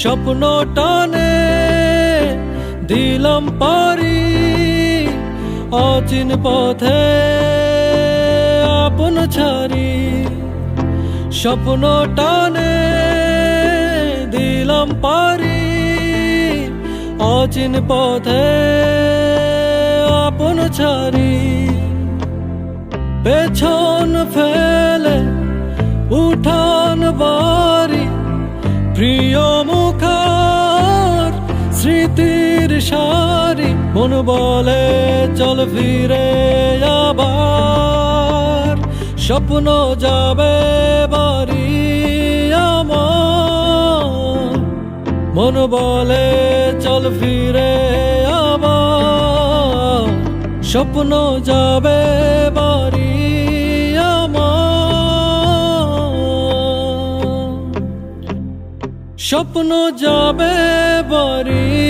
স্বপ্ন টানে, দিলাম পারি অচিন পথে আপন ছাড়ি। স্বপ্ন টানে, দিলাম পারি অচিন পথে আপন ছাড়ি। পেছন ফেলে প্রিয় মুখার স্মৃতির সারি, মন বলে চল ফিরে আবার। স্বপ্ন যাবে বাড়ি আমার। মন বলে চল ফিরে আবার। স্বপ্ন যাবে বাড়ি স্বপ্ন যাবে বাড়ি